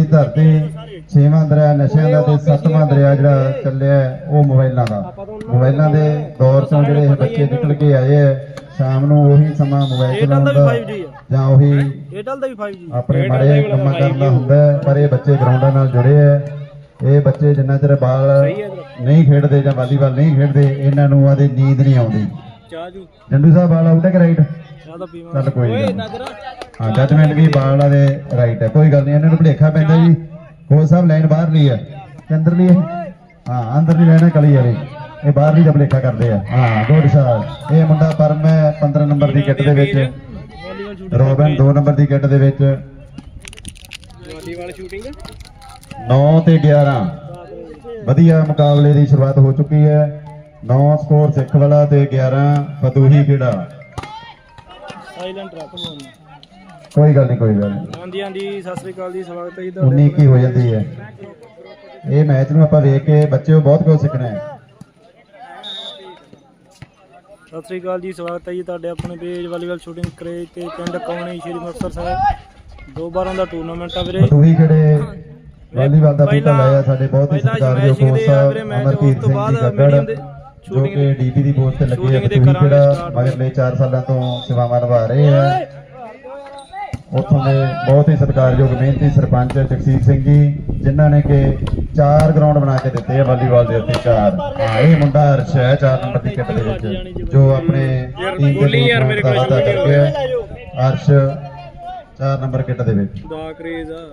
ਦੀ ਧਰਤੀ ਛੇਵਾਂ ਦਰਿਆ ਨਸ਼ਿਆਂ ਦਾ ਤੇ ਸੱਤਵਾਂ ਦਰਿਆ ਜਿਹੜਾ ਚੱਲਿਆ ਉਹ ਮੋਬਾਈਲਾਂ ਦਾ। ਮੋਬਾਈਲਾਂ ਦੇ ਦੌਰ ਤੋਂ ਜਿਹੜੇ ਇਹ ਬੱਚੇ ਨਿਕਲ ਕੇ ਆਏ ਹੈ ਸ਼ਾਮ ਨੂੰ ਉਹੀ ਸਮਾਂ ਮੋਬਾਈਲ ਚਲਾਉਣ ਦਾ 5G ਆ ਜਾਂ ਉਹੀ ਏਅਰਟੈਲ ਦਾ ਵੀ 5G ਆਪਣੇ ਮਾੜੇ ਕੰਮਾਂ ਕਰਨ ਦਾ ਹੁੰਦਾ ਹੈ, ਪਰ ਇਹ ਬੱਚੇ ਗਰਾਊਂਡਾਂ ਨਾਲ ਜੁੜੇ ਹੈ। ਇਹ ਬੱਚੇ ਜਿੰਨਾ ਚਿਰ ਬਾਲ ਨਹੀਂ ਖੇਡਦੇ ਜਾਂ ਵਾਲੀਬਾਲ ਨਹੀਂ ਖੇਡਦੇ ਇਹਨਾਂ ਨੂੰ ਆਦੇ ਨੀਂਦ ਨਹੀਂ ਆਉਂਦੀ। ਚਾਹ ਜੂ। ਜੰਡੂ ਸਾਹਿਬ ਬਾਲ ਆਊਟ ਹੈ ਕਿ ਰਾਈਟ ਚੱਲ ਕੋਈ ਓਏ ਨਹੀਂ ਨਗਰਾ। ਹਾਂ ਜੱਜਮੈਂਟ ਵੀ ਬਾਲ ਦੇ ਰਾਈਟ ਹੈ ਕੋਈ ਗੱਲ ਨਹੀਂ ਇਹਨਾਂ ਨੂੰ ਭੁਲੇਖਾ ਪੈਂਦਾ ਜੀ। ਕੋਚ ਸਾਹਿਬ ਲਾਈਨ ਬਾਹਰ ਲਈ ਹੈ। ਕਿ ਅੰਦਰ ਲਈ ਹੈ? ਹਾਂ ਅੰਦਰ ਦੀ ਲਾਈਨ ਹੈ ਕਲੀ ਵਾਲੀ। ਇਹ ਬਾਹਰ ਦੀ ਦਾ ਭੁਲੇਖਾ ਕਰਦੇ ਆ। ਹਾਂ ਗੁੱਡ ਸ਼ਾਟ ਇਹ ਮੁੰਡਾ ਪਰਮ ਹੈ 15 ਨੰਬਰ ਦੀ ਕਿੱਟ ਦੇ ਵਿੱਚ। ਰੋਬਨ 2 ਨੰਬਰ ਦੀ ਕਿੱਟ ਦੇ ਵਿੱਚ। ਵਾਲੀਬਾਲ ਸ਼ੂਟਿੰਗ 9 ਤੇ 11 ਵਧੀਆ ਮੁਕਾਬਲੇ ਦੀ ਸ਼ੁਰੂਆਤ ਹੋ ਚੁੱਕੀ ਹੈ। 9 ਸਕੋਰ ਸਿੱਖ ਵਾਲਾ ਤੇ 11 ਫਤੂਹੀ ਖੇੜਾ। ਸਾਇਲੈਂਟ ਰੱਖ ਫੋਨ ਕੋਈ ਗੱਲ ਨਹੀਂ ਕੋਈ ਗੱਲ ਨਹੀਂ ਹਾਂਜੀ ਹਾਂਜੀ ਸਤਿ ਸ੍ਰੀ ਅਕਾਲ ਜੀ ਸਵਾਗਤ ਹੈ ਜੀ 19 ਕੀ ਹੋ ਜਾਂਦੀ ਹੈ। ਇਹ ਮੈਚ ਨੂੰ ਆਪਾਂ ਵੇਖ ਕੇ ਬੱਚਿਓ ਬਹੁਤ ਕੁਝ ਸਿੱਖਣਾ ਹੈ। ਸਤਿ ਸ੍ਰੀ ਅਕਾਲ ਜੀ ਸਵਾਗਤ ਹੈ ਜੀ ਤੁਹਾਡੇ ਆਪਣੇ ਪੇਜ ਵਾਲੀਬਾਲ ਸ਼ੂਟਿੰਗ ਕਰੇਜ ਤੇ ਪਿੰਡ ਕੌਣੀ ਸ਼੍ਰੀ ਮੁਕਤਸਰ ਸਾਹਿਬ। ਦੋ ਬਾਰਾਂ ਦਾ ਟੂਰਨਾਮੈਂਟ ਆ ਵੀਰੇ। ਫਤੂਹੀ ਖੇੜੇ ਵਾਲੀਬਾਲ ਦਾ ਬੂਟਾ ਲਾਇਆ ਸਾਡੇ ਬਹੁਤ ਹੀ ਪਹਿਲਾਂ ਸਤਿਕਾਰਯੋਗ ਮੈਚ, ਅਮਰਜੀਤ ਉਸ ਤੋਂ ਸਿੰਘ ਬਾਅਦ ਜੀ ਗੱਗੜ medium ਦੇ ਜੋ ਕਿ ਡੀਪੀ ਦੀ ਪੋਸਟ ਤੇ ਲੱਗੇ ਆ ਖੇੜਾ start। ਮਗਰਲੇ 4 ਸਾਲਾਂ ਤੋਂ ਸੇਵਾਵਾਂ ਨਿਭਾ ਰਹੇ ਆ ਉੱਥੋਂ ਦੇ ਬਹੁਤ ਹੀ ਸਤਿਕਾਰਯੋਗ ਮਿਹਨਤੀ ਸਰਪੰਚ ਜਗਸੀਰ ਸਿੰਘ ਜੀ ਜਿਨ੍ਹਾਂ ਨੇ ਕਿ ਚਾਰ ਗਰਾਊਂਡ ਬਣਾ ਕੇ ਦਿੱਤੇ ਆ ਵਾਲੀਬਾਲ ਦੇ ਉੱਤੇ ਚਾਰ। ਇਹ ਮੁੰਡਾ ਅਰਸ਼ ਹੈ 4 ਨੰਬਰ ਦੀ ਕਿੱਟ ਦੇ ਵਿੱਚ ਜੋ ਆਪਣੇ ਟੀਮ ਦੇ ਯਾਰ ਮੇਰੇ ਕੋਲ ਕਰ ਗਿਆ ਅਰਸ਼ 4 ਨੰਬਰ ਕਿੱਟ ਦੇ ਵਿੱਚ। ਦਾ ਕਰੇਜ਼ ਆ।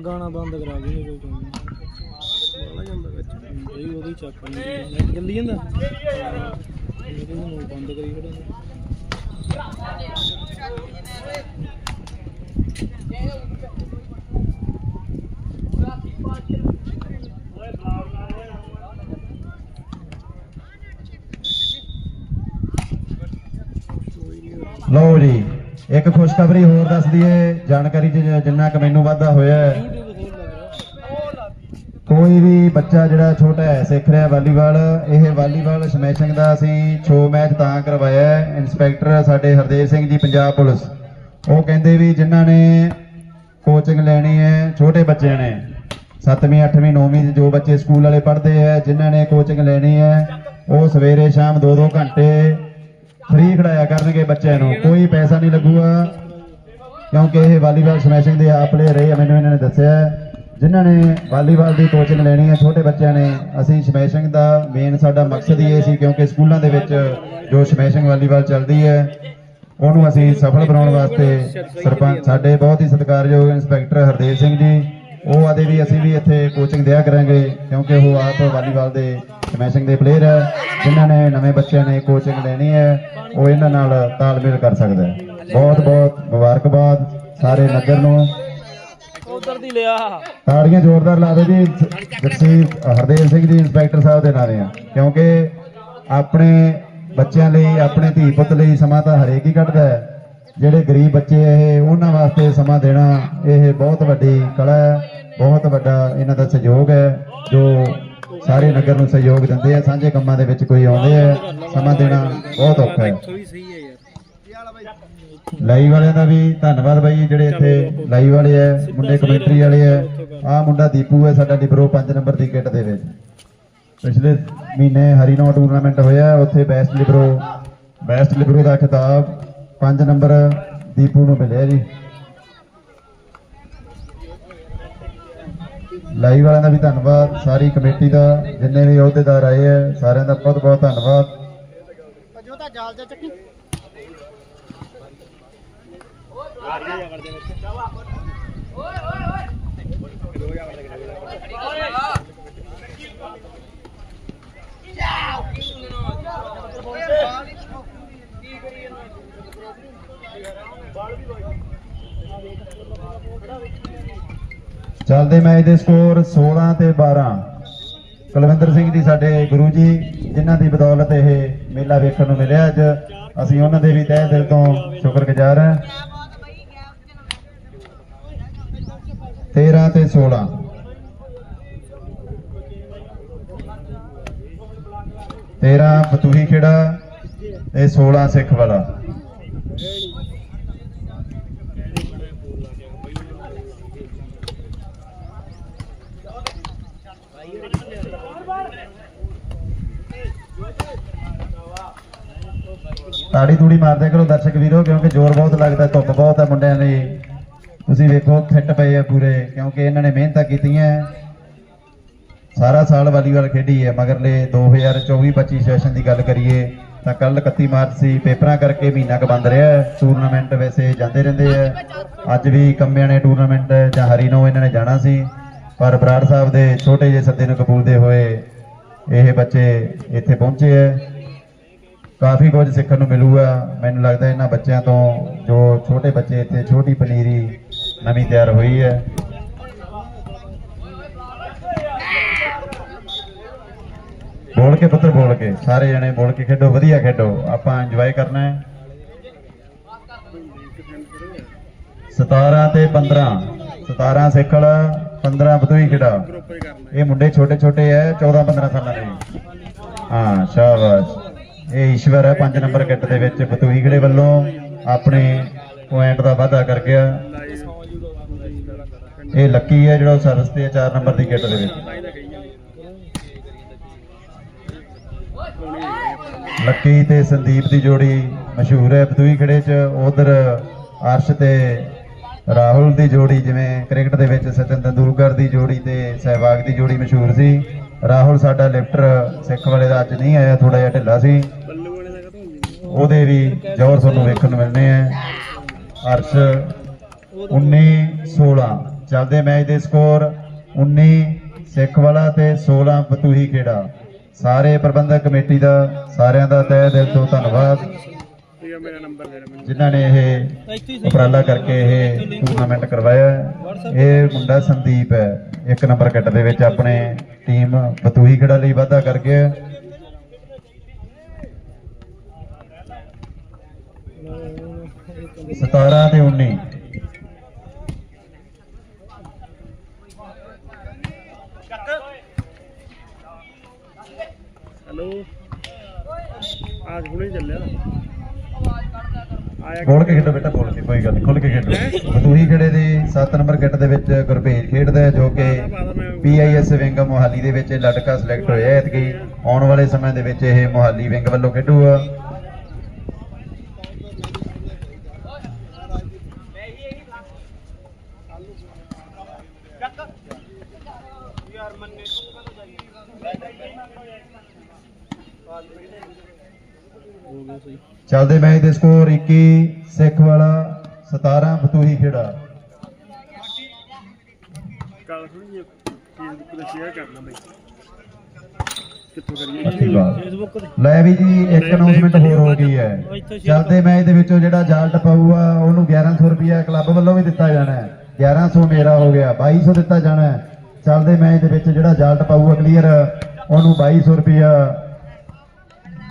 ਗਾਣਾ ਬੰਦ ਕਰਾ ਦੇ ਨਹੀਂ ਕੋਈ ਕੰਮ ਬੜਾ ਜਾਂਦਾ ਵਿੱਚ। ਇਹ ਉਹਦੀ ਚੱਕ ਨੈਟ ਜਲਦੀ ਜਾਂਦਾ? ਇਹਦੇ ਨੂੰ ਬੰਦ ਕਰੀ ਖੜਾ ਲਓ ਜੀ ਇੱਕ ਖੁਸ਼ਖਬਰੀ ਹੋਰ ਦੱਸ ਦਈਏ। ਜਾਣਕਾਰੀ 'ਚ ਜਿੰਨਾ ਕੁ ਮੈਨੂੰ ਵਾਧਾ ਹੋਇਆ ਹੈ। ਕੋਈ ਵੀ ਬੱਚਾ ਜਿਹੜਾ ਛੋਟਾ ਹੈ, ਸਿੱਖ ਰਿਹਾ ਵਾਲੀਬਾਲ, ਇਹ ਵਾਲੀਬਾਲ ਸਮੈਸ਼ਿੰਗ ਦਾ ਅਸੀਂ ਸ਼ੋ ਮੈਚ ਤਾਂ ਕਰਵਾਇਆ ਹੈ। ਇੰਸਪੈਕਟਰ ਸਾਡੇ ਹਰਦੇਵ ਸਿੰਘ ਜੀ, ਪੰਜਾਬ ਪੁਲਿਸ। ਉਹ ਕਹਿੰਦੇ ਵੀ ਜਿਨ੍ਹਾਂ ਨੇ ਕੋਚਿੰਗ ਲੈਣੀ ਹੈ, ਛੋਟੇ ਬੱਚਿਆਂ ਨੇ। 7ਵੀਂ 8ਵੀਂ 9ਵੀਂ ਜੋ ਬੱਚੇ ਸਕੂਲ ਵਾਲੇ ਪੜ੍ਹਦੇ ਹੈ, ਜਿਨ੍ਹਾਂ ਨੇ ਕੋਚਿੰਗ ਲੈਣੀ ਹੈ, ਉਹ ਸਵੇਰੇ ਸ਼ਾਮ 2-2 ਘੰਟੇ ਫ੍ਰੀ ਖੜਾਇਆ ਕਰਨਗੇ ਬੱਚਿਆਂ ਨੂੰ। ਕੋਈ ਪੈਸਾ ਨਹੀਂ ਲੱਗੂਗਾ, ਕਿਉਂਕਿ ਇਹ ਵਾਲੀਬਾਲ ਸਮੈਸ਼ਿੰਗ ਦੇ ਆਪ ਪਲੇਅਰ ਰਹੇ ਆ, ਮੈਨੂੰ ਇਹਨਾਂ ਨੇ ਦੱਸਿਆ ਜਿਨ੍ਹਾਂ ਨੇ ਵਾਲੀਬਾਲ ਦੀ ਕੋਚਿੰਗ ਲੈਣੀ ਹੈ, ਛੋਟੇ ਬੱਚਿਆਂ ਨੇ, ਅਸੀਂ ਸਮੈਸ਼ਿੰਗ ਦਾ ਮੇਨ ਸਾਡਾ ਮਕਸਦ ਹੀ ਇਹ ਸੀ ਕਿਉਂਕਿ ਸਕੂਲਾਂ ਦੇ ਵਿੱਚ ਜੋ ਸਮੈਸ਼ਿੰਗ ਵਾਲੀਬਾਲ ਚੱਲਦੀ ਹੈ, ਉਹਨੂੰ ਅਸੀਂ ਸਫਲ ਬਣਾਉਣ ਵਾਸਤੇ ਸਰਪੰਚ, ਸਾਡੇ ਬਹੁਤ ਹੀ ਸਤਿਕਾਰਯੋਗ ਇੰਸਪੈਕਟਰ ਹਰਦੇਵ ਸਿੰਘ ਜੀ, ਉਹ ਆਦੇ ਵੀ ਅਸੀਂ ਵੀ ਇੱਥੇ ਕੋਚਿੰਗ ਦਿਆ ਕਰਾਂਗੇ, ਕਿਉਂਕਿ ਉਹ ਆਪ ਵਾਲੀਬਾਲ ਦੇ ਸਮੈਸ਼ਿੰਗ ਦੇ ਪਲੇਅਰ ਹੈ, ਜਿਨ੍ਹਾਂ ਨੇ ਨਵੇਂ ਬੱਚਿਆਂ ਨੇ ਕੋਚਿੰਗ ਲੈਣੀ ਹੈ, ਉਹ ਇਹਨਾਂ ਨਾਲ ਤਾਲਮੇਲ ਕਰ ਸਕਦਾ ਹੈ। ਬਹੁਤ ਬਹੁਤ ਮੁਬਾਰਕਬਾਦ ਸਾਰੇ ਨਗਰ ਨੂੰ। ਉਧਰ ਦੀ ਲਿਆ। ਤਾੜੀਆਂ ਜ਼ੋਰਦਾਰ ਲਾ ਦਿਓ ਜੀ। ਜਗਸੀਰ, ਹਰਦੇਵ ਸਿੰਘ ਜੀ, ਇੰਸਪੈਕਟਰ ਸਾਹਿਬ ਦੇ ਨਾਲੇ ਆ। ਕਿਉਂਕਿ ਆਪਣੇ ਬੱਚਿਆਂ ਲਈ, ਆਪਣੇ ਧੀ ਪੁੱਤ ਲਈ ਸਮਾਂ ਤਾਂ ਹਰੇਕ ਹੀ ਕੱਢਦਾ ਹੈ। ਜਿਹੜੇ ਗਰੀਬ ਬੱਚੇ ਇਹ, ਉਹਨਾਂ ਵਾਸਤੇ ਸਮਾਂ ਦੇਣਾ ਇਹ ਬਹੁਤ ਵੱਡੀ ਕਲਾ ਹੈ। ਬਹੁਤ ਵੱਡਾ ਇਹਨਾਂ ਦਾ ਸਹਿਯੋਗ ਹੈ, ਜੋ ਸਾਰੇ ਨਗਰ ਨੂੰ ਸਹਿਯੋਗ ਦਿੰਦੇ ਆ। ਸਾਂਝੇ ਕੰਮਾਂ ਦੇ ਵਿੱਚ ਕੋਈ ਆਉਂਦੇ ਆ, ਸਮਾਂ ਦੇਣਾ ਬਹੁਤ ਔਖਾ ਹੈ। ਲਾਈਵ ਵਾਲਿਆਂ ਦਾ ਵੀ ਧੰਨਵਾਦ ਬਾਈ ਜਿਹੜੇ ਇੱਥੇ ਲਾਈਵ ਵਾਲੇ ਐ ਮੁੰਡੇ ਕਮੈਂਟਰੀ ਵਾਲੇ ਐ ਆਹ ਮੁੰਡਾ ਦੀਪੂ ਹੈ ਸਾਡਾ ਡਿਬਰੋ 5 ਨੰਬਰ ਦੀ ਕਿੱਟ ਦੇ ਵਿੱਚ। ਪਿਛਲੇ ਮਹੀਨੇ ਹਰੀਨੋ ਟੂਰਨਾਮੈਂਟ ਹੋਇਆ ਉੱਥੇ ਬੈਸਟ ਲਿਬਰੋ ਬੈਸਟ ਲਿਬਰੋ ਦਾ ਖਿਤਾਬ 5 ਨੰਬਰ ਦੀਪੂ ਨੂੰ ਮਿਲਿਆ ਜੀ। ਲਾਈਵ ਵਾਲਿਆਂ ਦਾ ਵੀ ਧੰਨਵਾਦ ਸਾਰੀ ਕਮੇਟੀ ਦਾ ਜਿੰਨੇ ਵੀ ਅਹੁਦੇਦਾਰ ਆਏ ਐ ਸਾਰਿਆਂ ਦਾ ਬਹੁਤ ਬਹੁਤ ਧੰਨਵਾਦ ਚੱਲਦੇ ਮੈਚ ਦੇ ਸਕੋਰ 16 ਤੇ 12 ਕੁਲਵਿੰਦਰ ਸਿੰਘ ਜੀ ਸਾਡੇ ਗੁਰੂ ਜੀ, ਜਿਨ੍ਹਾਂ ਦੀ ਬਦੌਲਤ ਇਹ ਮੇਲਾ ਵੇਖਣ ਨੂੰ ਮਿਲਿਆ ਅੱਜ। ਅਸੀਂ ਉਹਨਾਂ ਦੇ ਵੀ ਤਹਿ ਦਿਲ ਤੋਂ ਸ਼ੁਕਰਗੁਜ਼ਾਰ ਹਾਂ। 13 ਤੇ 16 13 ਫਤੂਹੀ ਖੇੜਾ ਤੇ 16 ਸਿੱਖ ਵਾਲਾ। ਤਾੜੀ ਤੂੜੀ ਮਾਰਦੇ ਕਰੋ ਦਰਸ਼ਕ ਵੀਰੋ, ਕਿਉਂਕਿ ਜ਼ੋਰ ਬਹੁਤ ਲੱਗਦਾ, ਧੁੱਪ ਬਹੁਤ ਹੈ ਮੁੰਡਿਆਂ ਦੀ। ਤੁਸੀਂ ਵੇਖੋ ਫਿੱਟ ਪਏ ਆ ਪੂਰੇ, ਕਿਉਂਕਿ ਇਹਨਾਂ ਨੇ ਮਿਹਨਤਾਂ ਕੀਤੀਆਂ। ਸਾਰਾ ਸਾਲ ਵਾਲੀਬਾਲ ਖੇਡੀ ਹੈ, ਮਗਰਲੇ 2024-25 ਸੈਸ਼ਨ ਦੀ ਗੱਲ ਕਰੀਏ, ਤਾਂ ਕੱਲ 31 ਮਾਰਚ ਸੀ, ਪੇਪਰਾਂ ਕਰਕੇ ਮਹੀਨਾ ਕ ਬੰਦ ਰਿਹਾ ਟੂਰਨਾਮੈਂਟ ਵੈਸੇ ਜਾਂਦੇ ਰਹਿੰਦੇ ਆ। ਅੱਜ ਵੀ ਕੰਮਿਆਂ ਨੇ ਟੂਰਨਾਮੈਂਟ ਜਾਂ ਹਰੀਨੋ ਇਹਨਾਂ ਨੇ ਜਾਣਾ ਸੀ, ਪਰ ਬਰਾੜ ਸਾਹਿਬ ਦੇ ਛੋਟੇ ਜਿਹੇ ਸੱਦੇ ਨੂੰ ਕਬੂਲਦੇ ਹੋਏ ਇਹ ਬੱਚੇ ਇੱਥੇ ਪਹੁੰਚੇ ਹੈ ਕਾਫੀ ਕੁਝ ਸਿੱਖਣ ਨੂੰ ਮਿਲੂਗਾ। ਮੈਨੂੰ ਲੱਗਦਾ ਇਹਨਾਂ ਬੱਚਿਆਂ ਤੋਂ ਜੋ ਛੋਟੇ ਬੱਚੇ ਇੱਥੇ, ਛੋਟੀ ਪਨੀਰੀ ਨਵੀਂ ਤਿਆਰ ਹੋਈ ਹੈ। ਬੋਲ ਕੇ ਪੁੱਤਰ, ਬੋਲ ਕੇ। ਸਾਰੇ ਜਣੇ ਬੋਲ ਕੇ ਖੇਡੋ, ਵਧੀਆ ਖੇਡੋ। ਆਪਾਂ ਇੰਜੋਏ ਕਰਨਾ ਹੈ। 17 ਤੇ 15 17 ਸਿੱਖਲ 15 ਬਤੂਈ ਖੇਡਾ। ਇਹ ਮੁੰਡੇ ਛੋਟੇ ਛੋਟੇ ਐ 14 15 ਸਾਲਾਂ ਦੇ। ਹਾਂ, ਸ਼ਾਬਾਸ਼। ਇਹ ਈਸ਼ਵਰ ਹੈ 5 ਨੰਬਰ ਕਿੱਟ ਦੇ ਵਿੱਚ ਬਤੂਈ ਖੇੜੇ ਵੱਲੋਂ। ਆਪਣੇ ਪੁਆਇੰਟ ਦਾ ਵਾਧਾ ਕਰ ਗਿਆ। ਇਹ ਲੱਕੀ ਹੈ ਜਿਹੜਾ ਸਰਵਿਸ ਤੇ 4 ਨੰਬਰ ਦੀ ਗੇਟ ਦੇ ਵਿੱਚ। ਲੱਕੀ ਤੇ ਸੰਦੀਪ ਦੀ ਜੋੜੀ ਮਸ਼ਹੂਰ ਹੈ। ਬਤੂਈ ਖੇੜੇ 'ਚ ਉਧਰ ਅਰਸ਼ ਤੇ ਰਾਹੁਲ ਦੀ ਜੋੜੀ, ਜਿਵੇਂ ਕ੍ਰਿਕਟ ਦੇ ਵਿੱਚ ਸਚਿਨ ਤੰਦੂਲਕਰ ਦੀ ਜੋੜੀ ਤੇ ਸਹਿਵਾਗ ਦੀ ਜੋੜੀ ਮਸ਼ਹੂਰ ਸੀ। ਰਾਹੁਲ ਸਾਡਾ ਲਿਫਟਰ ਸਿੱਖ ਵਾਲੇ ਦਾ ਅੱਜ ਨਹੀਂ ਆਇਆ ਥੋੜਾ ਜਿਹਾ ਢਿੱਲਾ ਸੀ। ਉਹਦੇ ਵੀ ਜ਼ੋਰ ਤੁਹਾਨੂੰ ਵੇਖਣ ਨੂੰ ਮਿਲਨੇ ਆ। ਅਰਸ਼ 19 16 ਚੱਲਦੇ ਮੈਚ ਦੇ ਸਕੋਰ 19 ਸਿੱਖ ਵਾਲਾ ਤੇ 16 ਬਤੂਹੀ ਖੇੜਾ ਸਾਰੇ ਪ੍ਰਬੰਧਕ ਕਮੇਟੀ ਦਾ, ਸਾਰਿਆਂ ਦਾ ਤਹਿ ਦਿਲ ਤੋਂ ਧੰਨਵਾਦ। ਇਹ ਜਿਨ੍ਹਾਂ ਨੇ ਇਹ ਉਪਰਾਲਾ ਕਰਕੇ ਇਹ ਟੂਰਨਾਮੈਂਟ ਕਰਵਾਇਆ ਇਹ ਮੁੰਡਾ ਸੰਦੀਪ ਹੈ। ਇੱਕ ਨੰਬਰ ਕਿੱਟ ਦੇ ਵਿੱਚ ਆਪਣੇ ਟੀਮ ਬਤੂਹੀ ਖੇੜਾ ਲਈ ਵਾਧਾ ਕਰ ਗਿਆ ਸਤਾਰਾਂ ਤੇ 19 ਹੈਲੋ ਆਜ ਹੁਣੇ ਚੱਲਿਆ। ਬੋਲ ਕੇ ਖੇਡੋ ਬੇਟਾ ਬੋਲ ਕੇ ਕੋਈ ਗੱਲ ਖੁੱਲ ਕੇ ਖੇਡੋ। ਬਤੂਹੀ ਖੇੜੇ ਦੀ 7 ਨੰਬਰ ਕਿੱਟ ਦੇ ਵਿੱਚ ਗੁਰਭੇਜ ਖੇਡਦਾ ਹੈ ਜੋ ਕਿ ਪੀਆਈਐਸ ਵਿੰਗ ਮੋਹਾਲੀ ਦੇ ਵਿੱਚ ਲੜਕਾ ਸਿਲੈਕਟ ਹੋਇਆ ਹੈ। ਐਤਕੀ ਆਉਣ ਵਾਲੇ ਸਮੇਂ ਦੇ ਵਿੱਚ ਇਹ ਮੋਹਾਲੀ ਵਿੰਗ ਵੱਲੋਂ ਖੇਡੂਗਾ। ਚੱਲਦੇ ਮੈਚ ਦੇ ਸਕੋਰ 21 ਸਿੱਖ ਵਾਲਾ 17 ਬਤੂਹੀ ਖੇੜਾ। ਕੱਲ ਫੇਸਬੁੱਕ ਤੇ ਸ਼ੇਅਰ ਕਰਨਾ ਬਈ। ਲੈ ਵੀ ਜੀ ਇੱਕ ਅਨਾਉਂਸਮੈਂਟ ਹੋਰ ਹੋ ਗਈ ਹੈ। ਚੱਲਦੇ ਮੈਚ ਦੇ ਵਿੱਚੋਂ ਜਿਹੜਾ ਜਾਲ ਟਪਾਊਗਾ ਉਹਨੂੰ 1100 ਰੁਪਿਆ ਕਲੱਬ ਵੱਲੋਂ ਵੀ ਦਿੱਤਾ ਜਾਣਾ ਹੈ। 1100 ਮੇਰਾ ਹੋ ਗਿਆ 2200 ਦਿੱਤਾ ਜਾਣਾ ਹੈ। ਚੱਲਦੇ ਮੈਚ ਦੇ ਵਿੱਚ ਜਿਹੜਾ ਜਾਲ ਟਪਾਊਗਾ ਕਲੀਅਰ ਉਹਨੂੰ 2200 ਰੁਪਿਆ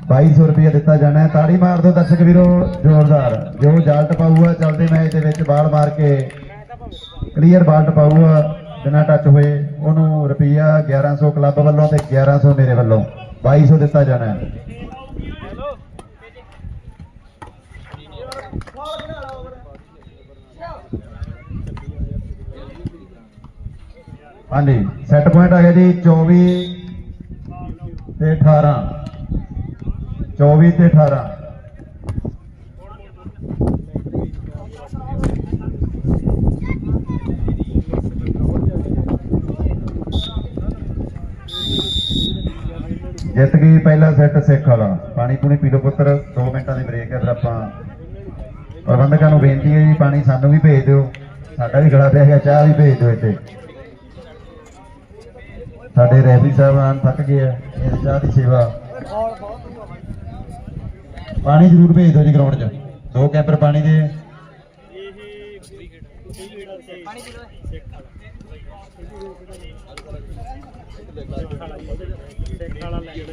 2200 ਰੁਪਿਆ ਦਿੱਤਾ ਜਾਣਾ ਹੈ। ਤਾੜੀ ਮਾਰ ਦਿਓ ਦਰਸ਼ਕ ਵੀਰੋ, ਜ਼ੋਰਦਾਰ। ਜੋ ਜਾਲਟ ਪਾਊਗਾ ਚੱਲਦੇ ਮੈਚ ਦੇ ਵਿੱਚ ਬਾਲ ਮਾਰ ਕੇ ਕਲੀਅਰ ਬਾਲ ਪਾਊਗਾ ਬਿਨਾਂ ਟੱਚ ਹੋਏ, ਉਹਨੂੰ ਰੁਪਿਆ 1100 ਕਲੱਬ ਵੱਲੋਂ ਤੇ 1100 ਮੇਰੇ ਵੱਲੋਂ। 2200 ਦਿੱਤਾ ਜਾਣਾ ਹੈ। ਹਾਂਜੀ ਸੈੱਟ ਪੁਆਇੰਟ ਆ ਗਿਆ ਜੀ 24 ਤੇ 18 24 ਤੇ 18 ਜਿੱਤ ਗਈ ਪਹਿਲਾ ਸੈੱਟ ਸਿੱਖ ਵਾਲਾ। ਪਾਣੀ ਪੂਣੀ ਪੀ ਲਓ ਪੁੱਤਰ 2 ਮਿੰਟਾਂ ਦੀ ਬ੍ਰੇਕ ਹੈ ਫਿਰ ਆਪਾਂ ਪ੍ਰਬੰਧਕਾਂ ਨੂੰ ਬੇਨਤੀ ਹੈ ਜੀ, ਪਾਣੀ ਸਾਨੂੰ ਵੀ ਭੇਜ ਦਿਓ। ਸਾਡਾ ਵੀ ਗਲਾ ਪਿਆ ਗਿਆ ਚਾਹ ਵੀ ਭੇਜ ਦਿਓ ਇੱਥੇ। ਸਾਡੇ ਰੈਫਰੀ ਸਾਹਿਬਾਨ ਥੱਕ ਗਏ ਆ, ਇਹ ਚਾਹ ਦੀ ਸੇਵਾ ਪਾਣੀ ਜ਼ਰੂਰ ਭੇਜ ਦਿਓ ਜੀ ਗਰਾਊਂਡ 'ਚ। ਦੋ ਕੈਂਪਰ ਪਾਣੀ ਦੇ। ਵਾਲਾ ਲੈ ਕੇ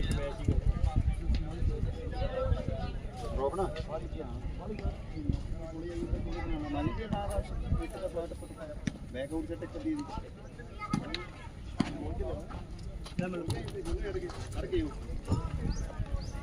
ਰੋਕਣਾ ਬੈਕ ਆਊਟ ਸੈਟ ਕਦੀ ਅੜ ਗਈ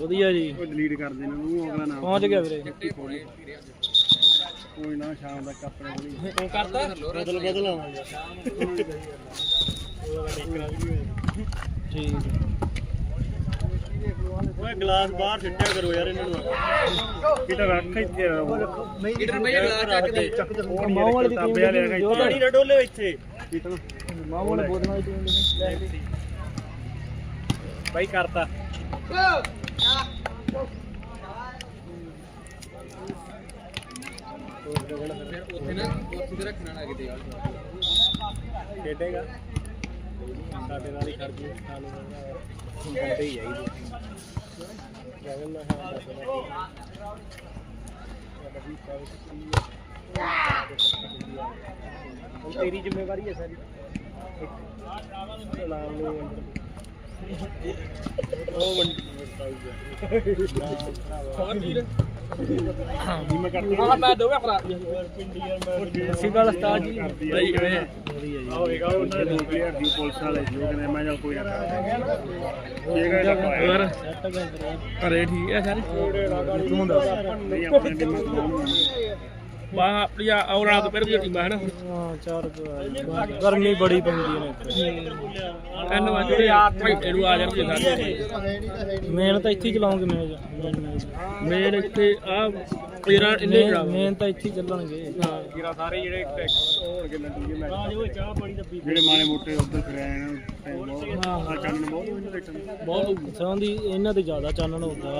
ਵਧੀਆ ਜੀ। ਉਹ ਡਿਲੀਟ ਕਰ ਦੇਣਾ ਉਹ ਅਗਲਾ ਨਾਮ ਪਹੁੰਚ ਗਿਆ ਵੀਰੇ। ਕੋਈ ਨਾ ਸ਼ਾਮ ਤੱਕ ਆਪਣੇ ਕੋਲ ਉਹ ਕਰਤਾ? ਬਦਲ ਬਦਲ ਆਵਾਂਗੇ। ਠੀਕ। ਹੈ। ਓਏ ਗਲਾਸ ਬਾਹਰ ਸਿੱਟਿਆ ਕਰੋ ਯਾਰ ਇਹਨਾਂ ਨੂੰ। ਕਿਤਾ ਰੱਖ ਇੱਥੇ ਲੀਟਰ ਬਈ ਗਲਾਸ ਚੱਕ ਦੇ। ਚੱਕ ਦੇ। ਮਾਂ ਵਾਲੇ ਦੀ ਤਾਬੇ ਵਾਲੇ ਹੈਗਾ ਇੱਥੇ ਪਾਣੀ ਨਾ ਡੋਲੇ ਇੱਥੇ। ਕਿਤਾ ਮਾਂ ਵਾਲੇ ਬੋਤਲਾਂ ਦੀ ਟੀਮ ਦੇ ਬਾਈ ਕਰਤਾ। ਉੱਥੇ ਨਾ ਉੱਥੇ ਤੇ ਰੱਖਣਾ ਨਾ ਕਿਤੇ ਖੇਡੇਗਾ ਸਾਡੇ ਨਾਲ ਹੀ ਕਰ ਜੀ। ਨਾਲ ਬੰਦੇ ਹੀ ਆਈ ਜਗਨ ਨਾ ਹੈ ਹੁਣ ਤੇਰੀ ਜ਼ਿੰਮੇਵਾਰੀ ਹੈ ਸਾਰੀ। ਚਲਾਉਣ ਨੂੰ ਉਹ ਮੰਡੀ ਵੀ ਮੈਂ ਕਰਤਾ ਹਾਂ ਮੈਂ ਦੋਵੇਂ ਭਰਾ ਸਸੀ ਗੱਲ ਉਸਤਾਦ ਜੀ ਬਈ ਕਿਵੇਂ ਵਧੀਆ ਜੀ ਹੋਏਗਾ ਉਹਨਾਂ ਦੇ ਪਲੇਅਰ ਦੀ ਪੁਲਿਸ ਵਾਲੇ ਸੀ ਉਹ ਕਹਿੰਦੇ ਮੈਂ ਚੱਲ ਕੋਈ ਨਾ ਠੀਕ ਹੈ ਹੋਰ ਘਰੇ ਠੀਕ ਹੈ ਸਾਰੇ ਤੂੰ ਦੱਸ ਨਹੀਂ ਆਪਣੇ ਟੀਮਾਂ ਤੋਂ ਬਾ ਆਪਣੀ ਆਉਣ ਵਾਲਾ ਤੋਂ ਪਹਿਲਾਂ ਟੀਮਾਂ ਹੈ ਨਾ ਹਾਂ ਚਾਰ ਗਰਮੀ ਬੜੀ ਪੈਂਦੀ ਹੈ ਕੰਨ ਵਾ ਜਿਹੜੇ ਭਾਈਟੇ ਨੂੰ ਆ ਜਾਣਗੇ ਸਾਰੇ ਮੇਨ ਤਾਂ ਇੱਥੇ ਹੀ ਚਲਾਉਂਗੇ ਮੈਚ ਮੇਨ ਇੱਥੇ ਆ ਪਲੇਅਰਾਂ ਇੰਨੇ ਮੇਨ ਤਾਂ ਇੱਥੇ ਹੀ ਚੱਲਣਗੇ। ਹਾਂ ਗਿਰਾ ਸਾਰੇ ਜਿਹੜੇ ਹੋਣਗੇ ਮੰਡੀ ਦੇ ਮੈਚ ਹਾਂ ਚਾਹ ਪਾਣੀ ਦਾ ਜਿਹੜੇ ਮਾੜੇ ਮੋਟੇ ਉੱਧਰ ਫਿਰ ਆਏ ਨੇ ਬਹੁਤ ਆ ਚੰਨ ਬਹੁਤ ਮੈਨੂੰ ਦੇਖਣ ਬਹੁਤ ਸਰਾਂ ਦੀ ਇਹਨਾਂ ਤੇ ਜ਼ਿਆਦਾ ਚਾਨਣ ਹੁੰਦਾ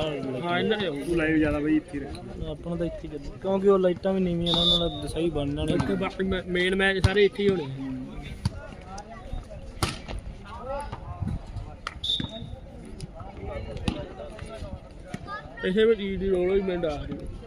ਹਾਂ ਇਹਨਾਂ ਦੇ ਤੂੰ ਲਾਈਵ ਜ਼ਿਆਦਾ ਬਈ ਇੱਥੇ ਹੀ ਰੱਖ ਆਪਣਾ ਤਾਂ ਇੱਥੇ ਹੀ ਚੱਲੂ। ਕਿਉਂਕਿ ਉਹ ਲਾਈਟਾਂ ਵੀ ਨੀਵੀਆਂ ਨੇ ਉਹਨਾਂ ਨਾਲ ਸਹੀ ਬਣਨਾ ਨਹੀਂ ਇੱਥੇ ਬਾਕੀ ਮੇਨ ਮੈਚ ਸਾਰੇ ਇੱਥੇ ਹੀ ਹੋਣੇ ਇਸੇ ਵਿੱਚ ਦੀ ਰੋਲ ਹੀ ਮਿੰਟ ਆ ਰਹੀ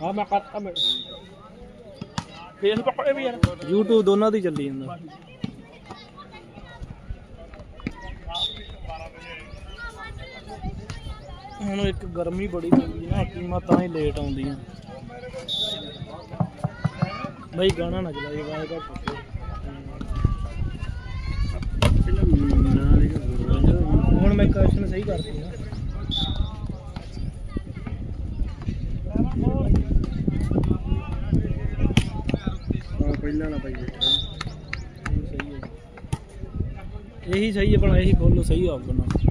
ਹਾਂ YouTube ਦੋਨਾਂ ਦੀ ਚੱਲੀ ਜਾਂਦਾ। ਹੁਣ ਇੱਕ ਗਰਮੀ ਬੜੀ ਪੈਂਦੀ ਨਾ ਟੀਮਾਂ ਤਾਂ ਹੀ ਲੇਟ ਆਉਂਦੀਆਂ ਬਈ ਗਾਣਾ ਨਾ ਚਲਾਈ ਆਵਾਜ਼ ਘੱਟ ਹੁਣ ਮੈਂ ਕੁਐਸਚਨ ਸਹੀ ਕਰਦੀ ਹਾਂ। ਹਾਂ ਪਹਿਲਾਂ ਨਾ ਪਾਈ ਇਹੀ ਸਹੀ ਹੈ ਭਲਾ ਇਹੀ ਖੋਲੋ ਸਹੀ ਆਊਗਾ ਨਾ।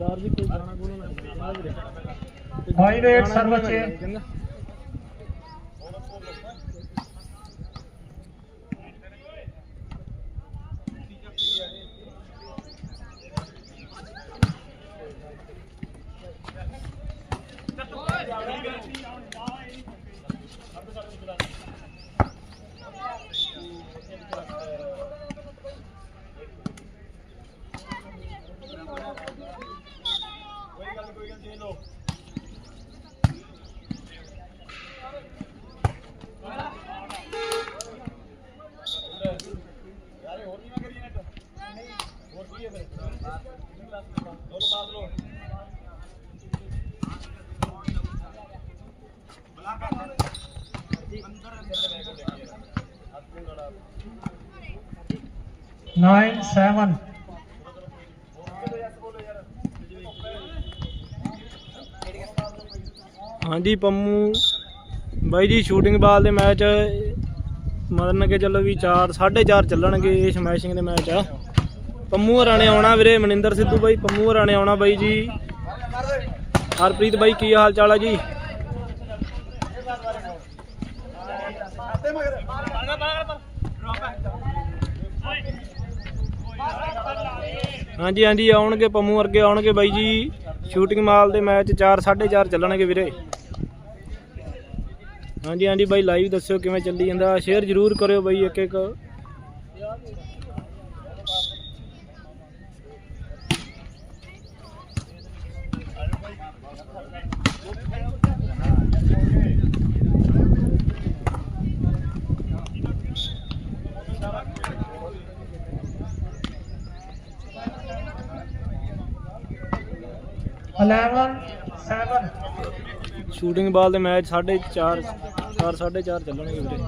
ਸਰਦਾਰ ਜੀ ਕੋਈ ਗਾਣਾ ਕੋਲੋਂ ਨਾ Five eight sir ਬੱਚੇ। nine, seven. ਹਾਂਜੀ, ਪੰਮੂ। ਬਾਈ ਜੀ ਸ਼ੂਟਿੰਗ ਬਾਲ ਦੇ ਮੈਚ ਮੰਨ ਕੇ ਚੱਲੋ ਵੀ 4 4.5 ਚੱਲਣਗੇ ਇਹ ਸਮੈਸ਼ਿੰਗ ਦੇ ਮੈਚ ਆ। ਪੰਮੂ ਹਰਾਣੇ ਆਉਣਾ ਵੀਰੇ, ਮਨਿੰਦਰ ਸਿੱਧੂ ਬਾਈ, ਪੰਮੂ ਹਰਾਣੇ ਆਉਣਾ ਬਾਈ ਜੀ। ਹਰਪ੍ਰੀਤ ਬਾਈ, ਕੀ ਹਾਲ ਚਾਲ ਆ ਜੀ? ਹਾਂਜੀ ਹਾਂਜੀ, ਆਉਣਗੇ, ਪੰਮੂ ਵਰਗੇ ਆਉਣਗੇ ਬਾਈ ਜੀ। ਸ਼ੂਟਿੰਗ ਮਾਲ ਦੇ ਮੈਚ 4 4.5 ਚੱਲਣਗੇ ਵੀਰੇ। ਹਾਂਜੀ ਹਾਂਜੀ ਬਾਈ, ਲਾਈਵ ਦੱਸਿਓ ਕਿਵੇਂ ਚੱਲੀ ਜਾਂਦਾ। ਸ਼ੇਅਰ ਜ਼ਰੂਰ ਕਰਿਓ ਬਾਈ, ਇੱਕ ਇੱਕ। Eleven seven. ਸ਼ੂਟਿੰਗ ਬਾਲ ਦੇ ਮੈਚ 4.5 4 4.5 ਚੱਲਣਗੇ ਵੀਰੇ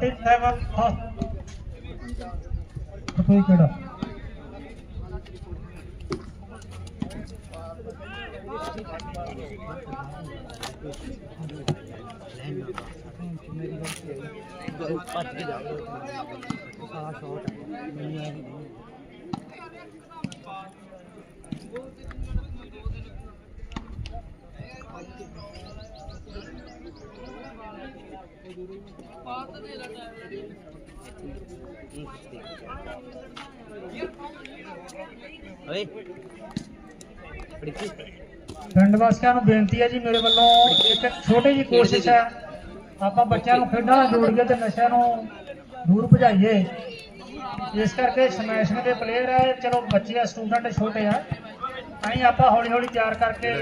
ਪੰਡਿਤ ਸਾਹਿਬ ਕੋਈ ਕਿਹੜਾ ਵਾਸੀਆਂ ਨੂੰ ਬੇਨਤੀ ਹੈ ਜੀ ਮੇਰੇ ਵੱਲੋਂ ਇੱਕ ਛੋਟੀ ਜੀ ਕੋਸ਼ਿਸ਼ ਹੈ। ਆਪਾਂ ਬੱਚਿਆਂ ਨੂੰ ਖੇਡਾਂ ਨਾਲ ਜੋੜੀਏ ਤੇ ਨਸ਼ਿਆਂ ਨੂੰ ਦੂਰ ਭਜਾਈਏ। ਇਸ ਕਰਕੇ ਸਮੈਸ਼ਿੰਗ ਦੇ ਪਲੇਅਰ ਹੈ। ਚਲੋ ਬੱਚੇ ਆ ਸਟੂਡੈਂਟ ਛੋਟੇ ਆ। ਅਸੀਂ ਆਪਾਂ ਹੌਲੀ ਹੌਲੀ ਤਿਆਰ ਕਰਕੇ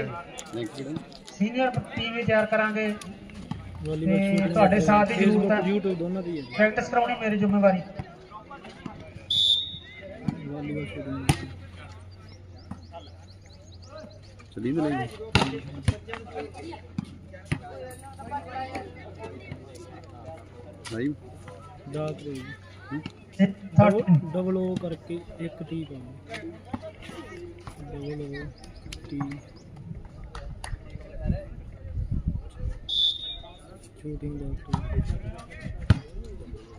ਸੀਨੀਅਰ ਟੀਮ ਵੀ ਤਿਆਰ ਕਰਾਂਗੇ। ਤੇ ਤੁਹਾਡੇ ਸਾਥ ਦੀ ਜ਼ਰੂਰਤ ਹੈ। YouTube ਦੋਨਾਂ ਦੀ ਹੈ। ਪ੍ਰੈਕਟਿਸ ਕਰਾਉਣੀ ਮੇਰੀ ਜ਼ਿੰਮੇਵਾਰੀ। ਵਾਲੀਬਾਲ ਚੱਲੀ ਤੇ ਨਹੀਂ third- ਡਬਲ ਓ ਕਰਕੇ ਇੱਕ ਟੀ ਪਾਉਣਾ। Double O T. ਸ਼ੂਟਿੰਗ ਦਾ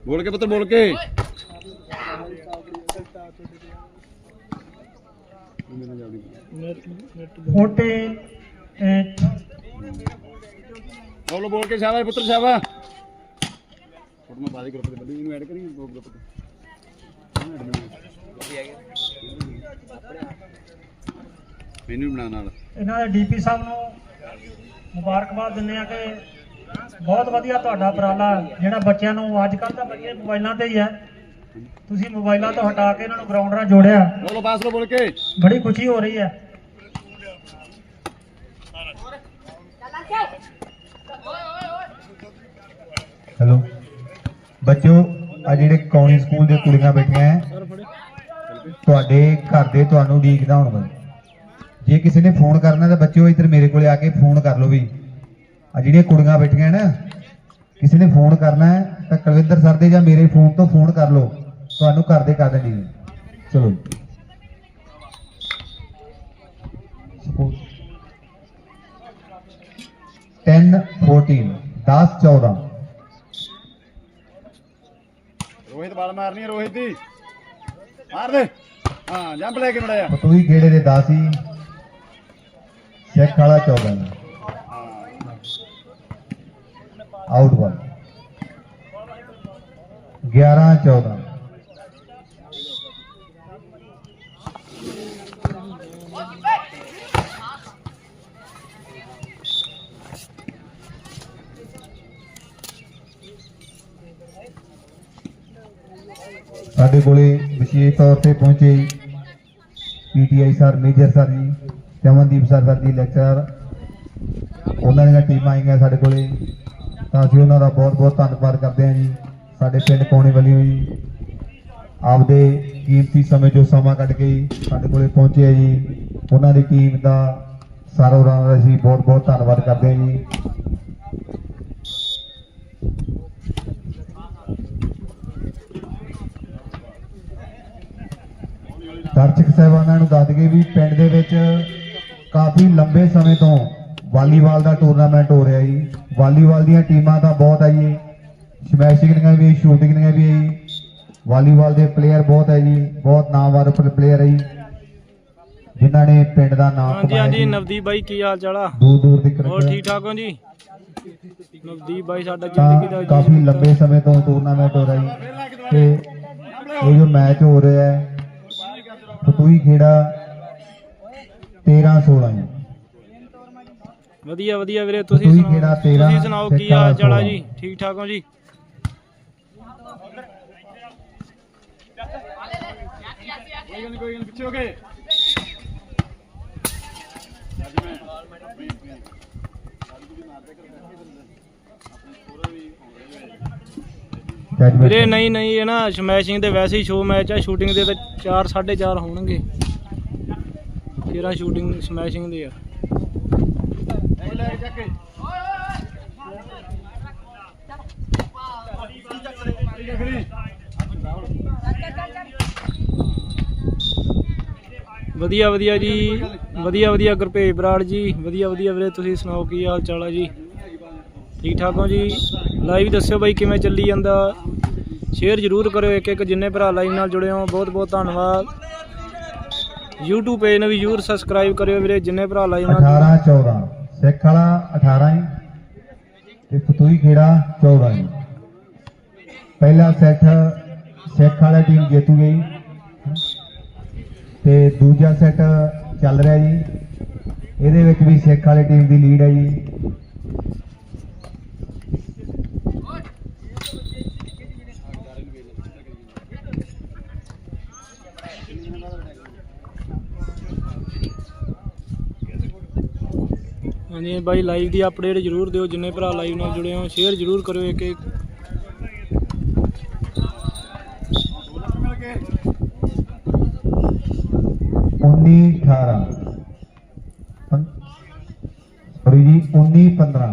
ਬੋਲ ਕੇ ਪੁੱਤਰ ਬੋਲ ਕੇ। Eight ਬੋਲ ਬੋਲ ਕੇ ਸ਼ਾਬਾਸ਼ ਪੁੱਤਰ ਸ਼ਾਬਾਸ਼। ਫੋਟੋ ਮੈਂ ਬਾਦੀ ਗਰੁੱਪ ਦੇ ਬੰਦੇ ਇਹਨੂੰ ਐਡ ਕਰੀ ਗਰੁੱਪ ਤੇ। ਮੈਨੂੰ ਵੀ ਬਣਾ ਨਾਲ। ਇਹਨਾਂ ਦੇ ਡੀਪੀ ਸਾਹਿਬ ਨੂੰ ਮੁਬਾਰਕਬਾਦ ਦਿੰਦੇ ਆ ਕਿ ਬਹੁਤ ਵਧੀਆ ਤੁਹਾਡਾ ਉਪਰਾਲਾ ਜਿਹੜਾ ਬੱਚਿਆਂ ਨੂੰ ਅੱਜ ਕੱਲ੍ਹ ਤਾਂ ਬੱਚੇ ਮੋਬਾਈਲਾਂ ਤੇ ਹੀ ਹੈ। ਤੁਸੀਂ ਮੋਬਾਈਲਾਂ ਤੋਂ ਹਟਾ ਕੇ ਇਹਨਾਂ ਨੂੰ ਗਰਾਊਂਡ ਨਾਲ ਜੋੜਿਆ। ਬੋਲੋ ਬਾਸ ਲੋ ਬੋਲ ਕੇ। ਬੜੀ ਖੁਸ਼ੀ ਹੋ ਰਹੀ ਹੈ। ਹੈਲੋ। ਬੱਚੋ ਆ ਜਿਹੜੇ ਕੌਣੀ ਸਕੂਲ ਦੇ ਕੁੜੀਆਂ ਬੈਠੀਆਂ ਫੜੇ ਤੁਹਾਡੇ ਘਰ ਦੇ ਤੁਹਾਨੂੰ ਉਡੀਕਦਾ ਹੋਣਗੇ ਜੇ ਕਿਸੇ ਨੇ ਫੋਨ ਕਰਨਾ ਤਾਂ ਬੱਚਿਓ ਇੱਧਰ ਮੇਰੇ ਕੋਲੇ ਆ ਕੇ ਫੋਨ ਕਰ ਲਓ ਵੀ। ਆ ਜਿਹੜੀਆਂ ਕੁੜੀਆਂ ਬੈਠੀਆਂ ਨਾ ਕਿਸੇ ਨੇ ਫੋਨ ਕਰਨਾ ਹੈ ਤਾਂ ਕੁਲਵਿੰਦਰ ਸਰ ਦੇ ਜਾਂ ਮੇਰੇ ਫੋਨ ਤੋਂ ਫੋਨ ਕਰ ਲਓ। ਤੁਹਾਨੂੰ ਘਰ ਦੇ ਕਰ ਦੇਣਗੇ ਚਲੋ ਸਪੋਜ਼ 10 14 10 14 ਰੋਹਿਤ ਬਾਲ ਮਾਰਨੀ ਹੈ ਰੋਹਿਤ ਦੀ। ਮਾਰ ਦੇ। ਹਾਂ ਜੰਪ ਲੈ ਕੇ ਮੜਿਆ। ਬਤੂਈ ਖੇੜੇ ਦੇ 10 ਹੀ। ਚੈੱਕ ਵਾਲਾ 14 ਆਊਟ ਬਾਲ 11 14 ਹਾਂ ਸਾਡੇ ਕੋਲੇ ਵਿਸ਼ੇਸ਼ ਤੌਰ ਤੇ ਪਹੁੰਚੇ PTI sir, major sir ji, Chamandeep sir sir ji, lecturer. ਉਹਨਾਂ ਦੀਆਂ ਟੀਮਾਂ ਆਈਆਂ ਸਾਡੇ ਕੋਲੇ। ਤਾਂ ਅਸੀਂ ਉਹਨਾਂ ਦਾ ਬਹੁਤ ਬਹੁਤ ਧੰਨਵਾਦ ਕਰਦੇ ਹਾਂ ਜੀ। ਸਾਡੇ ਪਿੰਡ ਕੋਣੇ ਵੱਲੋਂ ਜੀ। ਆਪਦੇ ਕੀਮਤੀ ਸਮੇਂ ਜੋ ਸਮਾਂ ਕੱਢ ਕੇ ਸਾਡੇ ਕੋਲੇ ਪਹੁੰਚੇ ਆ ਜੀ। ਉਹਨਾਂ ਦੀ ਟੀਮ ਦਾ ਸਾਰਾ ਉਹਨਾਂ ਦਾ ਅਸੀਂ ਬਹੁਤ ਬਹੁਤ ਧੰਨਵਾਦ ਕਰਦੇ ਹਾਂ ਜੀ। ਦਰਸ਼ਕ ਸਾਹਿਬਾਨਾਂ ਨੂੰ ਦੱਸ ਦਈਏ ਵੀ ਪਿੰਡ ਦੇ ਵਿੱਚ ਕਾਫੀ ਲੰਬੇ ਸਮੇਂ ਤੋਂ ਵਾਲੀਬਾਲ ਦਾ ਟੂਰਨਾਮੈਂਟ ਹੋ ਰਿਹਾ ਜੀ। ਵਾਲੀਬਾਲ ਦੀਆਂ ਟੀਮਾਂ ਤਾਂ ਬਹੁਤ ਆ ਜੀ ਸਮੈਸ਼ਿੰਗ ਦੀਆਂ ਵੀ ਸ਼ੂਟਿੰਗ ਦੀਆਂ ਵੀ ਹੈ ਜੀ ਵਾਲੀਬਾਲ ਦੇ ਪਲੇਅਰ ਬਹੁਤ ਹੈ ਜੀ ਬਹੁਤ ਨਾਮਵਰ ਪਲੇਅਰ ਹੈ ਜੀ ਜਿਨ੍ਹਾਂ ਨੇ ਪਿੰਡ ਦਾ ਨਾਮ ਹਾਂਜੀ ਕਮਾਇਆ ਹਾਂਜੀ ਜੀ। ਨਵਦੀਪ ਬਾਈ ਕੀ ਹਾਲ ਚਾਲ ਆ? ਦੂਰ ਦੂਰ ਤੱਕ ਹੋਰ। ਠੀਕ ਠਾਕ ਹੋ ਜੀ? ਨਵਦੀਪ ਬਾਈ ਸਾਡਾ ਜ਼ਿੰਦਗੀ ਦਾ ਕਾਫੀ ਲੰਬੇ ਸਮੇਂ ਤੋਂ ਟੂਰਨਾਮੈਂਟ ਹੋ ਰਿਹਾ ਜੀ। ਤੇ ਇਹ ਜੋ ਮੈਚ ਹੋ ਰਿਹਾ ਹੈ ਫਤੂਈ ਖੇੜਾ 13 16 ਜੀ। ਵਧੀਆ ਵਧੀਆ ਵੀਰੇ ਤੁਸੀਂ ਸੁਣਾਓ? ਤੁਸੀਂ ਸੁਣਾਓ ਕੀ ਹਾਲ ਚਾਲ ਆ। ਜੀ? ਠੀਕ ਠਾਕ ਹੋ ਜੀ? ਕੋਈ ਗੱਲ ਨੀ, ਕੋਈ ਗੱਲ ਨੀ, ਪਿੱਛੇ ਹੋ ਗਏ Judgment ਵੀਰੇ ਨਹੀਂ ਨਹੀਂ ਇਹ ਨਾ ਸਮੈਸ਼ਿੰਗ ਦੇ ਵੈਸੇ ਹੀ ਸ਼ੋ ਮੈਚ ਆ ਸ਼ੂਟਿੰਗ ਦੇ ਤਾਂ 4 4.5 ਹੋਣਗੇ। ਕਿਹੜਾ ਸ਼ੂਟਿੰਗ ਸਮੈਸ਼ਿੰਗ ਦੇ ਆ? ਵਧੀਆ ਵਧੀਆ ਜੀ। ਵਧੀਆ ਵਧੀਆ ਗੁਰਪ੍ਰੀਤ ਬਰਾੜ ਜੀ। ਵਧੀਆ ਵਧੀਆ ਵੀਰੇ ਤੁਸੀਂ ਸੁਣਾਓ ਕੀ ਹਾਲ ਚਾਲ ਆ ਜੀ? ਠੀਕ ਠਾਕ ਹੋ ਜੀ? ਲਾਈਵ ਦੱਸਿਓ ਬਾਈ ਕਿਵੇਂ ਚੱਲੀ ਜਾਂਦਾ? ਸ਼ੇਅਰ ਜ਼ਰੂਰ ਕਰਿਓ ਇੱਕ ਇੱਕ ਜਿੰਨੇ ਭਰਾ ਲਾਈਵ ਨਾਲ ਜੁੜੇ ਹੋ, ਬਹੁਤ ਬਹੁਤ ਧੰਨਵਾਦ। YouTube ਪੇਜ ਨੂੰ ਵੀ ਜ਼ਰੂਰ ਸਬਸਕ੍ਰਾਈਬ ਕਰਿਓ ਵੀਰੇ, ਜਿੰਨੇ ਭਰਾ ਲਾਈਵ ਨਾਲ 18 14 ਸਿੱਖ ਵਾਲਾ 18 ਜੀ ਤੇ ਫਤੂਈ ਖੇੜਾ 14 ਜੀ ਪਹਿਲਾ ਸੈੱਟ ਸਿੱਖ ਵਾਲਾ ਟੀਮ ਜੇਤੂ ਗਈ। ਤੇ ਦੂਜਾ ਸੈੱਟ ਚੱਲ ਰਿਹਾ ਜੀ। ਇਹਦੇ ਵਿੱਚ ਵੀ ਸਿੱਖ ਵਾਲੀ ਟੀਮ ਦੀ ਲੀਡ ਹੈ ਜੀ। ਹਾਂਜੀ, ਬਾਈ ਲਾਈਵ ਦੀ ਅਪਡੇਟ ਜ਼ਰੂਰ ਦਿਓ, ਜਿੰਨੇ ਭਰਾ ਲਾਈਵ ਨਾਲ ਜੁੜੇ ਹੋ ਸ਼ੇਅਰ ਜ਼ਰੂਰ ਕਰਿਓ ਇੱਕ ਇੱਕ। ਮਿਲ ਕੇ 19 18 ਸੌਰੀ ਜੀ 19 15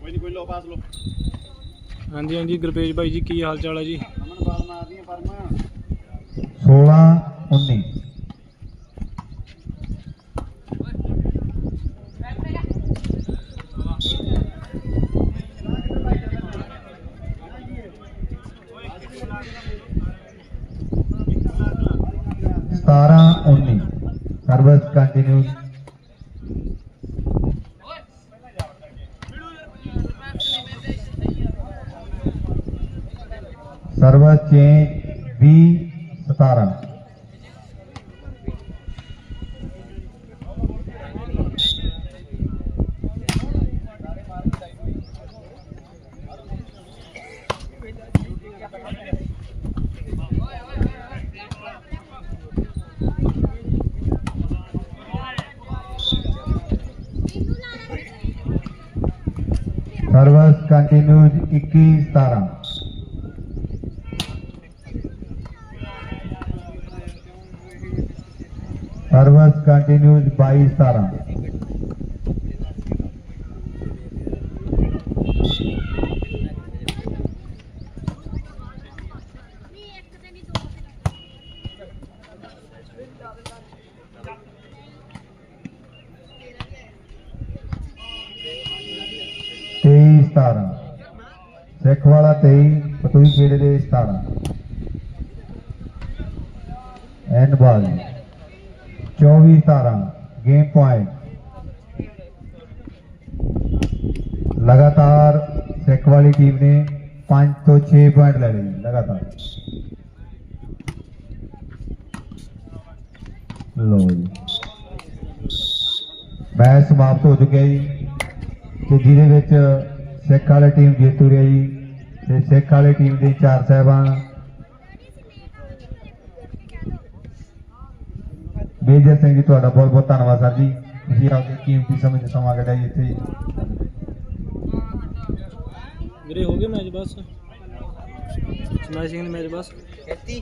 ਕੋਈ ਨਹੀਂ ਕੋਈ ਲੋ ਪਾਸ ਲੋ ਹਾਂਜੀ ਹਾਂਜੀ, ਗੁਰਪੇਜ ਭਾਈ ਜੀ, ਕੀ ਹਾਲ ਚਾਲ ਹੈ ਜੀ? ਅਮਨ ਬਾਲ 16 19 ਸਤਾਰਾਂ 19 service continue service change 20 17 service continue 21 17 17 ਸਿੱਖ ਵਾਲਾ 23 ਪਤੂਈ ਖੇੜੇ ਦੇ 17 ਐਂਡ ਬਾਲ 24 17 ਗੇਮ ਪੁਆਇੰਟ ਲਗਾਤਾਰ ਸਿੱਖ ਵਾਲੀ ਟੀਮ ਨੇ 5 ਤੋਂ 6 ਪੁਆਇੰਟ ਲੈ ਲਏ ਲਗਾਤਾਰ। ਲੋ ਮੈਚ ਸਮਾਪਤ ਹੋ ਚੁੱਕਿਆ ਜੀ, ਤੇ ਜਿਹਦੇ ਵਿੱਚ ਸਿੱਖ ਵਾਲੀ ਟੀਮ ਜੇਤੂ ਰਹੀ ਜੀ ਤੇ ਸਿੱਖ ਵਾਲੀ ਟੀਮ ਦੇ ਚਾਰ ਸਹਿਬਾਨ। ਮੇਜਰ ਸਿੰਘ ਜੀ ਤੁਹਾਡਾ ਬਹੁਤ ਬਹੁਤ ਧੰਨਵਾਦ ਸਰ ਜੀ। ਤੁਸੀਂ ਆਪਦੇ ਕੀਮਤੀ ਸਮੇਂ 'ਚ ਸਮਾਂ ਕੱਢਿਆ ਜੀ ਇੱਥੇ। ਵੀਰੇ ਹੋ ਗਏ ਮੈਚ ਬਸ? ਸਮੈਸ਼ਿੰਗ ਦੇ ਮੈਚ ਬਸ? ਖੇਤੀ।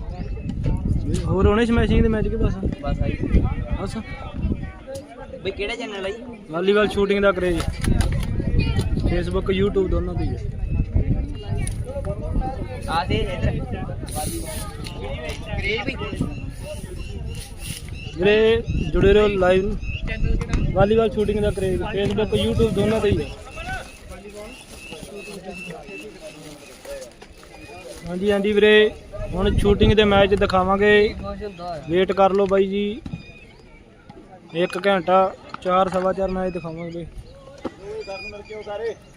ਹੋਰ ਹੋਣੇ ਸਮੈਸ਼ਿੰਗ ਦੇ ਮੈਚ ਕਿ ਬਸ? ਬਸ ਆਈ ਬਸ। ਬਈ ਕਿਹੜਾ ਚੈਨਲ ਆਈ ਵਾਲੀਬਾਲ ਸ਼ੂਟਿੰਗ ਦਾ ਕਰੇਜ ਫੇਸਬੁੱਕ YouTube ਦੋਨਾਂ ਤੇ ਹੀ ਹੈ ਆ ਦੇ ਇਧਰ। ਗ੍ਰੇ ਵੀ। ਜੁੜੇ ਰਹੋ ਲਾਈਵ ਵਾਲੀਬਾਲ ਸ਼ੂਟਿੰਗ ਦਾ ਕਰੇਜ ਫੇਸਬੁੱਕ YouTube ਦੋਨਾਂ ਤੇ ਹੀ ਹੈ ਹਾਂਜੀ ਹਾਂਜੀ ਵੀਰੇ ਹੁਣ ਸ਼ੂਟਿੰਗ ਦੇ ਮੈਚ ਦਿਖਾਵਾਂਗੇ। ਵੇਟ ਕਰ ਲਓ ਬਾਈ ਜੀ। ਇੱਕ ਘੰਟਾ ਚਾਰ ਸਵਾ ਚਾਰ ਮੈਚ ਦਿਖਾਵਾਂਗੇ। Darno Merkel Zarei.